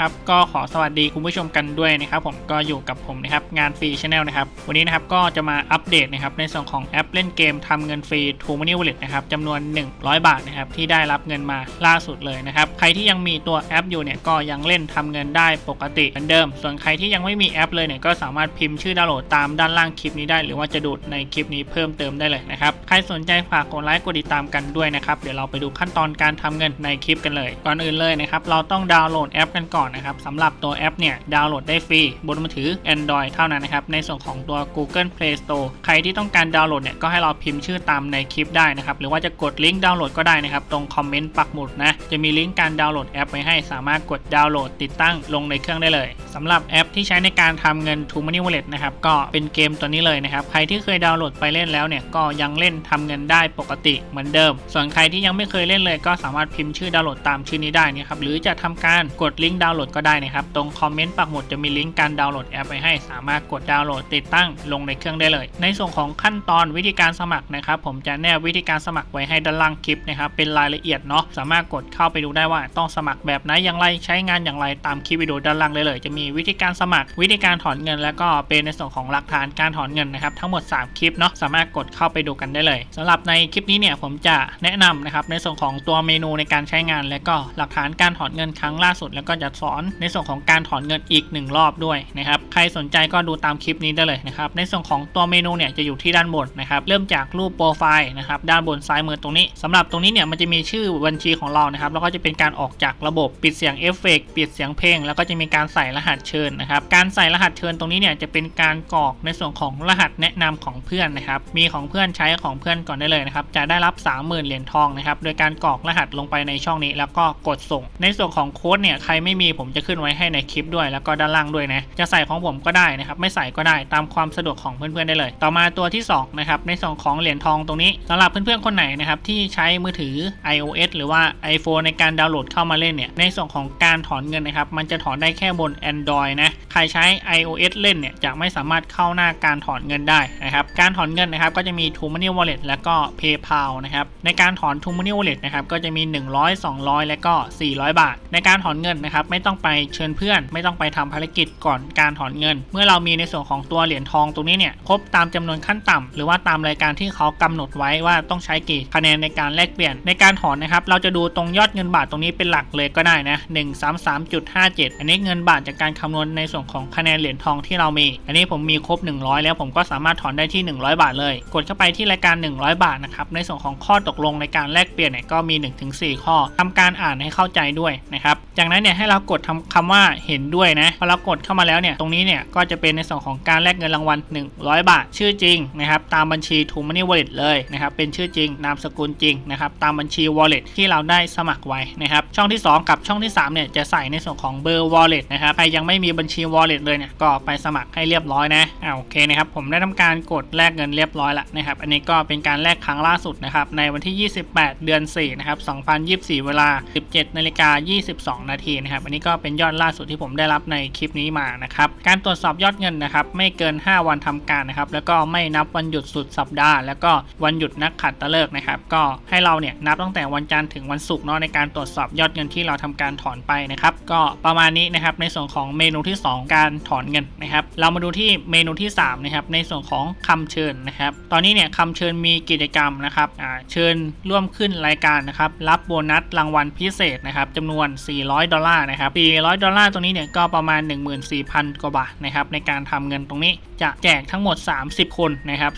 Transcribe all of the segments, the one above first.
ครับก็ขอสวัสดีคุณผู้ชมกันด้วยนะครับผมก็อยู่กับผมนะครับงานฟรีช n แนลนะครับวันนี้นะครับก็จะมาอัปเดตนะครับในส่วนของแอปเล่นเกมทำเงินฟรี t ู Money Wallet นะครับจำนวน 100 บาทนะครับที่ได้รับเงินมาล่าสุดเลยนะครับใครที่ยังมีตัวแอปอยู่เนี่ยก็ยังเล่นทำเงินได้ปกติเหมือนเดิม ส่วนใครที่ยังไม่มีแอปเลยเนี่ยก็สามารถพิมพ์ชื่อดาวน์โหลดตามด้านล่างคลิปนี้ได้ หรือว่าจะดูดในคลิปนี้เพิ่มเติมได้เลยนะครับใครสนใจฝากกดไลค์กดติดตามกันด้วยนะครับเดี๋ยวเราไปดูขั้นตอนการทำเงินในคลิปกันเลย ก่อนอื่นเลยนะครับเราต้องดาวน์โหลดแอปกันก่อนนะครับสำหรับตัวแอปเนี่ยดาวน์โหลดได้ฟรีบนมือถือ Android เท่านั้นนะครับ ในส่วนของตัว Google Play Store ใครที่ต้องการดาวน์โหลดเนี่ยก็ให้เราพิมพ์ชื่อตามในคลิปได้นะครับ หรือว่าจะกดลิงก์ดาวน์โหลดก็ได้นะครับ ตรงคอมเมนต์ปักหมุดนะ จะมีลิงก์การดาวน์โหลดแอปไว้ให้สามารถกดดาวน์โหลดติดตั้งลงในเครื่องได้เลยสำหรับแอปที่ใช้ในการทำเงิน t ู Money Wallet นะครับก็เป็นเกมตัวนี้เลยนะครับใครที่เคยดาวน์โหลดไปเล่นแล้วเนี่ยก็ยังเล่นทำเงินได้ปกติเหมือนเดิม ส่วนใครที่ยังไม่เคยเล่นเลย ก็สามารถพิมพ์ชื่อดาวน์โหลดตามชื่อนี้ได้นะครับหรือจะทำการกดลิงก์ดาวน์โหลดก็ได้นะครับ ตรงคอมเมนต์ปักหมุดจะมีลิงก์การดาวน์โหลดแอปไว้ให้ สามารถกดดาวน์โหลดติดตั้งลงในเครื่องได้เลย ในส่วนของขั้นตอนวิธีการสมัครนะครับ ผมจะแนบวิธีการสมัครไว้ให้ด้านล่างคลิปนะครับ เป็นรายละเอียดเนาะ สามารถกดเข้าไปดูได้ว่าต้องสมัครแบบไหนอย่างไร ใช้งานอย่างไรตามคลิปวิดีโอด้านล่างได้เลย จะมีวิธีการสมัคร วิธีการถอนเงิน แล้วก็เป็นในส่วนของหลักฐานการถอนเงินนะครับ ทั้งหมด 3 คลิปเนาะ สามารถกดเข้าไปดูกันได้เลยสำหรับในคลิปนี้เนี่ยผมจะแนะนำนะครับในส่วนของตัวเมนูในการใช้งาน และก็หลักฐานการถอนเงินครั้งล่าสุด แล้วก็จะสอนในส่วนของการถอนเงินอีก 1 รอบด้วยนะครับ ใครสนใจก็ดูตามคลิปนี้ได้เลยนะครับ ในส่วนของตัวเมนูเนี่ยจะอยู่ที่ด้านบนนะครับ เริ่มจากรูปโปรไฟล์นะครับ ด้านบนซ้ายมือตรงนี้สำหรับตรงนี้เนี่ยมันจะมีชื่อบัญชีของเรานะครับ แล้วก็จะเป็นการออกจากระบบปิดเสียงเอฟเฟกต์ปิดเสียงเพลง แล้วก็จะมีการใส่รหัสเชิญนะครับ การใส่รหัสเชิญตรงนี้เนี่ยจะเป็นการกรอกในส่วนของรหัสแนะนำของเพื่อนนะครับ มีของเพื่อนใช้ของเพื่อนก่อนได้เลยนะครับ จะได้รับ 30,000เหรียญทองนะครับ โดยการกรอกรหัสลงไปในช่องนี้ แล้วก็กดส่ง ในส่วนของโค้ดเนี่ยใครไม่มีผมจะขึ้นไว้ให้ในคลิปด้วยแล้วก็ด้านล่างด้วยนะจะใส่ของผมก็ได้นะครับไม่ใส่ก็ได้ตามความสะดวกของเพื่อนๆได้เลย ต่อมาตัวที่2นะครับในส่วนของเหรียญทองตรงนี้สำหรับเพื่อนๆคนไหนนะครับที่ใช้มือถือ iOS หรือว่า iPhone ในการดาวน์โหลดเข้ามาเล่นเนี่ยในส่วนของการถอนเงินนะครับมันจะถอนได้แค่บน Android นะใครใช้ iOS เล่นเนี่ยจะไม่สามารถเข้าหน้าการถอนเงินได้นะครับการถอนเงินนะครับก็จะมี t ู Money Wallet แล้วก็ PayPal นะครับในการถอน t ู Money Wallet นะครับก็จะมี 100 200 และก็ 400 บาท ในการถอนเงินนะครับไม่ต้องไปเชิญเพื่อน ไม่ต้องไปทำภารกิจก่อนการถอนเงิน เมื่อเรามีในส่วนของตัวเหรียญทองตรงนี้เนี่ยครบตามจำนวนขั้นต่ำหรือว่าตามรายการที่เขากำหนดไว้ว่าต้องใช้กี่คะแนนในการแลกเปลี่ยนในการถอนนะครับเราจะดูตรงยอดเงินบาทตรงนี้เป็นหลักเลยก็ได้นะ133.57 อันนี้เงินบาทจากการคำนวณในส่วนของคะแนนเหรียญทองที่เรามี อันนี้ผมมีครบ 100 แล้วผมก็สามารถถอนได้ที่ 100 บาทเลย กดเข้าไปที่รายการ 100 บาทนะครับในส่วนของข้อตกลงในการแลกเปลี่ยนเนี่ยก็มี 1-4 ข้อทำการอ่านให้เข้าใจด้วยนะครับจากนั้นเนี่ยให้เรากดทำคำว่าเห็นด้วยนะพอเรากดเข้ามาแล้วเนี่ยตรงนี้เนี่ยก็จะเป็นในส่วนของการแลกเงินรางวัล 100 บาท ชื่อจริงนะครับตามบัญชี t ูม Money Wallet เลยนะครับเป็นชื่อจริงนามสกุลจริงนะครับตามบัญชี Wallet ที่เราได้สมัครไว้นะครับช่องที่ 2 กับช่องที่3เนี่ยจะใส่ในส่วนของเบอร์ Wallet นะครับใครยังไม่มีบัญชี Wallet เลยเนี่ยก็ไปสมัครให้เรียบร้อยนะอ่าโอเคนะครับผมได้ทำการกดแลกเงินเรียบร้อยล้วนะครับอันนี้ก็เป็นการแลกครั้งล่าสุดนะครับในวันที่ 28 เดือน4นะครับ2024 เวลา 17นาฬิกา22 นาทีนะครับอันนี้ก็เป็นยอดล่าสุดที่ผมได้รับในคลิปนี้มานะครับ การตรวจสอบยอดเงินนะครับ ไม่เกิน 5 วันทำการนะครับ แล้วก็ไม่นับวันหยุดสุดสัปดาห์ แล้วก็วันหยุดนักขัดตฤกษ์นะครับ ก็ให้เราเนี่ยนับตั้งแต่วันจันทร์ถึงวันศุกร์เนาะในการตรวจสอบยอดเงินที่เราทำการถอนไปนะครับ ก็ประมาณนี้นะครับในส่วนของเมนูที่ 2 การถอนเงินนะครับ เรามาดูที่เมนูที่3นะครับในส่วนของคำเชิญนะครับ ตอนนี้เนี่ยคำเชิญมีกิจกรรมนะครับเชิญร่วมขึ้นรายการนะครับ รับโบนัสรางวัลพิเศษนะครับจำนวน 400 ดอลลาร์นะครับ400ดอลลาร์ตรงนี้เนี่ยก็ประมาณ 14,000 กว่าบาทนะครับในการทำเงินตรงนี้จะแจกทั้งหมด 30 คนนะครับ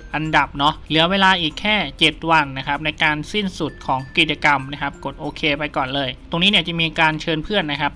30 อันดับเนาะเหลือเวลาอีกแค่ 7 วันนะครับในการสิ้นสุดของกิจกรรมนะครับกดโอเคไปก่อนเลย ตรงนี้เนี่ยจะมีการเชิญเพื่อนนะครับ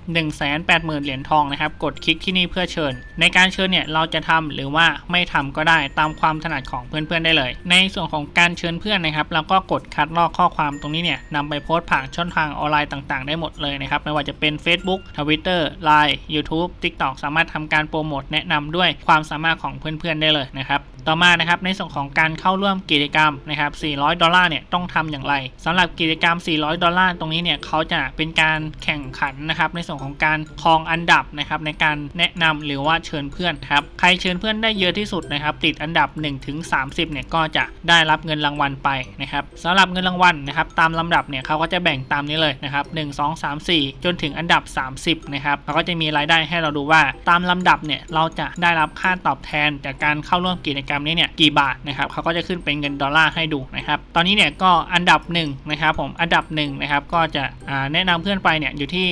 180,000 เหรียญทองนะครับกดคลิกที่นี่เพื่อเชิญ ในการเชิญเนี่ยเราจะทำหรือว่าไม่ทำก็ได้ตามความถนัดของเพื่อนๆได้เลย ในส่วนของการเชิญเพื่อนนะครับเราก็กดคัดลอกข้อความตรงนี้เนี่ยนำไปโพสต์ผ่านช่องทางออนไลน์ต่างๆ ได้หมดเลยนะครับไม่ว่าจะเป็น Facebook Twitter Line YouTube TikTok สามารถทำการโปรโมทแนะนำด้วยความสามารถของเพื่อนๆได้เลยนะครับ ต่อมานะครับในส่วนของการเข้าร่วมกิจกรรมนะครับ 400 ดอลลาร์เนี่ยต้องทำอย่างไรสำหรับกิจกรรม 400 ดอลลาร์ตรงนี้เนี่ยเขาจะเป็นการแข่งขันนะครับในส่วนของการครองอันดับนะครับในการแนะนำหรือว่าเชิญเพื่อนครับใครเชิญเพื่อนได้เยอะที่สุดนะครับติดอันดับ 1-30ถึง30เนี่ยก็จะได้รับเงินรางวัลไปนะครับสำหรับเงินรางวัลนะครับตามลำดับเนี่ยเขาก็จะแบ่งตามนี้เลยนะครับ1 2 3 4 จนถึงอันดับ 30นะครับเขาก็จะมีรายได้ให้เราดูว่าตามลำดับเนี่ยเราจะได้รับค่าตอบแทนจากการเข้าร่วมกิจกรรมนี้เนี่ยกี่บาทนะครับเขาก็จะขึ้นเป็นเงินดอลลาร์ให้ดูนะครับตอนนี้เนี่ยก็อันดับ1นะครับผมอันดับ1นะครับก็จะแนะนำเพื่อนไปเนี่ยอยู่ที่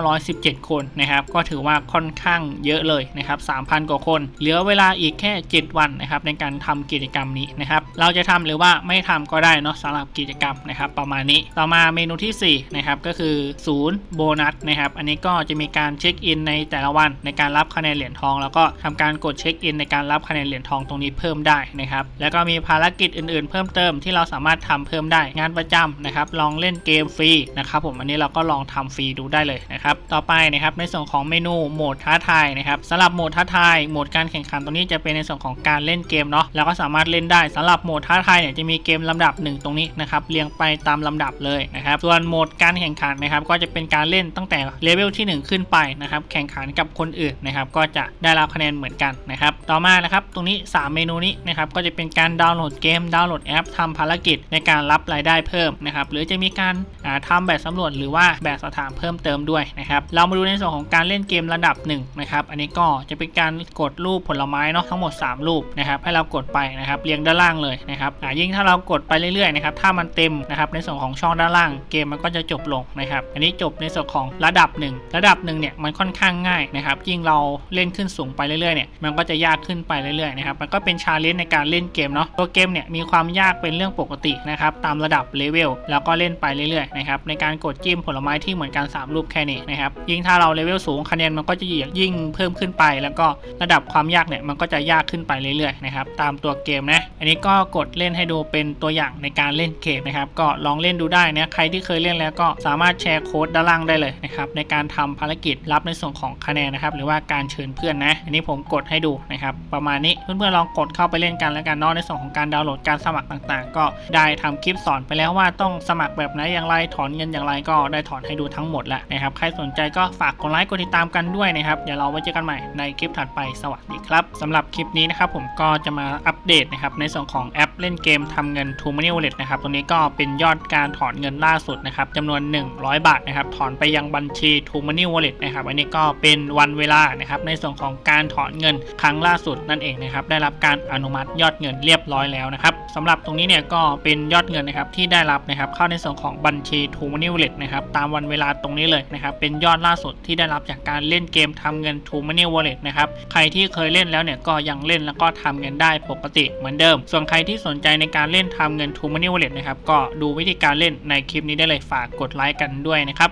3,917 คนนะครับก็ถือว่าค่อนข้างเยอะเลยนะครับ3,000 กว่าคน เหลือเวลาอีกแค่ 7 วันนะครับในการทำกิจกรรมนี้นะครับเราจะทำหรือว่าไม่ทำก็ได้เนาะสำหรับกิจกรรมนะครับประมาณนี้ต่อมาเมนูที่4นะครับก็คือศูนย์โบนัสนะครับอันนี้ก็จะมีการเช็คอินในแต่ละวันในการรับคะแนนเหรียญทอง แล้วก็ทำการกดเช็คอินในการรับคะแนนเหรียญทองตรงนี้เพิ่มได้นะครับ แล้วก็มีภารกิจอื่นๆ เพิ่มเติมที่เราสามารถทำเพิ่มได้งานประจำนะครับ ลองเล่นเกมฟรีนะครับผมอันนี้เราก็ลองทำฟรีดูได้เลยนะครับ ต่อไปนะครับในส่วนของเมนูโหมดท้าทายนะครับสำหรับโหมดท้าทายโหมดการแข่งขันตรงนี้จะเป็นในส่วนของการเล่นเกมเนาะแล้วก็สามารถเล่นได้สำหรับโหมดท้าทายเนี่ยจะมีเกมลำดับหนึ่งตรงนี้นะครับเรียงไปตามลำดับเลยนะครับส่วนโหมดการแข่งขันนะครับก็จะเป็นการเล่นตั้งแต่เลเวลที่ 1 ขึ้นไปนะครับแข่งขันกับคนอื่นนะครับก็จะได้รับคะแนนเหมือนกันนะครับต่อมานะครับตรงนี้3 เมนูนี้นะครับก็จะเป็นการดาวน์โหลดเกมดาวน์โหลดแอปทำภารกิจในการรับรายได้เพิ่มนะครับหรือจะมีการาทำแบบสำรวจหรือว่าแบบสอบถามเพิ่มเติมด้วยนะครับเรามาดูในส่วนของการเล่นเกมระดับ1นะครับอันนี้ก็จะเป็นการกดรูปผลไม้เนาะทั้งหมด 3 รูปนะครับให้เรากดไปนะครับเรียงด้านล่างเลยนะครับยิ่งถ้าเรากดไปเรื่อยๆนะครับถ้ามันเต็มนะครับในส่วนของช่องด้านล่างเกมมันก็จะจบลงนะครับอันนี้จบในส่วนของระดับ 1 ระดับหนึ่งเนี่ยมันค่อนข้างง่ายนะครับยิ่งเราเล่นขึ้นสูงไปเรื่อยๆเนี่ยมันก็จะยากขึ้นไปเรื่อยๆนะครับมันก็เป็นชาเลนจ์ในการเล่นเกมเนาะตัวเกมเนี่ยมีความยากเป็นเรื่องปกตินะครับตามระดับเลเวลแล้วก็เล่นไปเรื่อยๆนะครับในการกดจิ้มผลไม้ที่เหมือนกัน 3 รูปแค่นี้นะครับยิ่งถ้าเราเลเวลสูงคะแนนมันก็จะยิ่งเพิ่มขึ้นไป แล้วก็ระดับความยากเนี่ยมันก็จะยากขึ้นไปเรื่อยๆนะครับตามตัวเกมนะอันนี้ก็กดเล่นให้ดูเป็นตัวอย่างในการเล่นเกมนะครับก็ลองเล่นดูได้นะใครที่เคยเล่นแล้วก็สามารถแชร์โค้ดด้านล่างได้เลยนะครับในการทำภารกิจรับในส่วนของคะแนนนะครับหรือว่าการเชิญเพื่อนนะ อันนี้ผมกดให้ดูนะครับประมาณนี้เพื่อนๆลองกดเข้าไปเล่นกันแล้วกันเนาะในส่วนของการดาวน์โหลดการสมัครต่างๆ ก็ได้ทำคลิปสอนไปแล้วว่าต้องสมัครแบบไหนอย่างไรถอนเงินอย่างไรก็ได้ถอนให้ดูทั้งหมดแล้วนะครับใครสนใจก็ฝากกดไลค์กดติดตามกันด้วยนะครับเดี๋ยวเราไว้เจอกันใหม่ในคลิปถัดไปสวัสดีครับสำหรับคลิปนี้นะครับผมก็จะมาอัปเดตนะครับในส่วนของแอปเล่นเกมทำเงิน t o Money Wallet นะครับตรงนี้ก็เป็นยอดการถอนเงินล่าสุดนะครับจำนวน 100 บาทนะครับถอนไปยังบัญชี t o Money Wallet นะครับอันนี้ก็เป็นวันเวลานะครับในส่วนของการถอนเงินครั้งล่าสุดนั่นเองนะครับได้รับการอนุมัติยอดเงินเรียบร้อยแล้วนะครับสำหรับตรงนี้เนี่ยก็เป็นยอดเงินนะครับที่ได้รับนะครับเข้าในส่วนของบัญชี t o Money Wallet นะครับตามวันเวลาตรงนี้เลยนะครับเป็นยอดล่าสุดที่ได้รับจากการเล่นเกมทำเงิน t o Money Wallet นะครับใครที่เคยเล่นแล้วเนี่ยก็ยังเล่นแล้วก็ทำเงินได้ปกติเหมือนเดิม ส่วนใครที่สนใจในการเล่นทำเงิน t ู Money Wallet นะครับก็ดูวิธีการเล่นในคลิปนี้ได้เลยฝากกดไลค์กันด้วยนะครับ